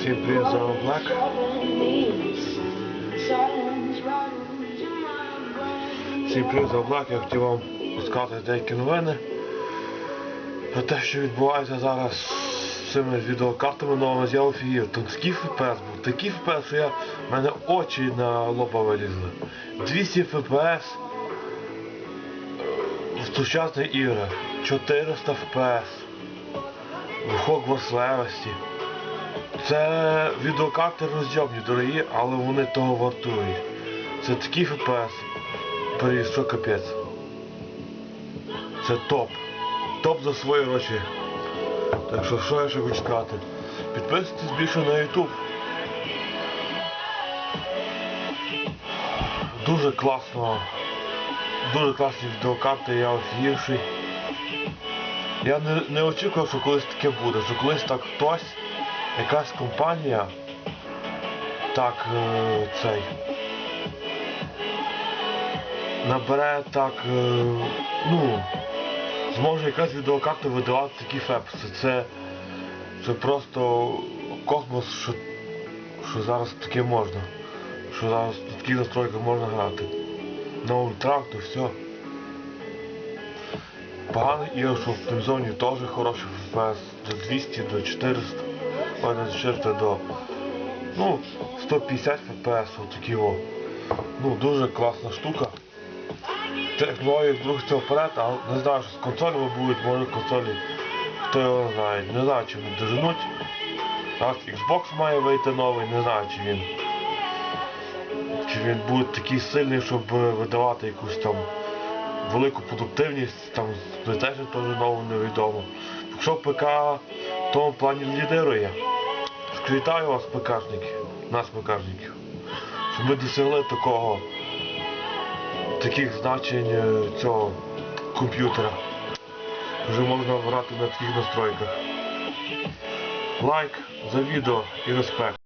Всім привіт, з вами привіт, з вами. Я хотів вам розказати деякі новини про те, що відбувається зараз з цими відеокартами новими з офігів. Там FPS був, такий FPS, що я, в мене очі на лоба вилізли. 200 FPS в сучасні ігри, 400 FPS в Hogwarts Legacy. Це відеокарти розйомні дорогі, але вони того вартують. Це такий FPS, що капець. Це топ. Топ за свої гроші. Так що що я ще хочу сказати? Підписуйтесь більше на YouTube. Дуже класно. Дуже класні відеокарти, я офігівший. Я не, не очікував, що колись таке буде, що колись так хтось, якась компанія, так е, цей набере так, е, ну, зможе якась відеокарта видавати такі фепси. Це, це просто космос, що, що зараз таке можна. Що зараз в таких настройках можна грати. На ультрах, то все. Поганий ігор, що в тимзоні теж хороший FPS до 200, до 400, ой, не до 400, до ну, 150 FPS, отакі о. Ну, дуже класна штука. Технології рухаються вперед, а не знаю, що з консолями будуть, може консолі, хто його знає. Не знаю, чи вони доженуть. Зараз Xbox має вийти новий, не знаю, чи він. Чи він буде такий сильний, щоб видавати якусь там велику продуктивність, там PlayStation теж нову невідомо. Якщо ПК тому плані лідирує, вітаю вас, ПКшники, нас ПКшників, що ми досягли такого, таких значень е, цього комп'ютера. Вже можна грати на таких настройках. Лайк за відео і респект.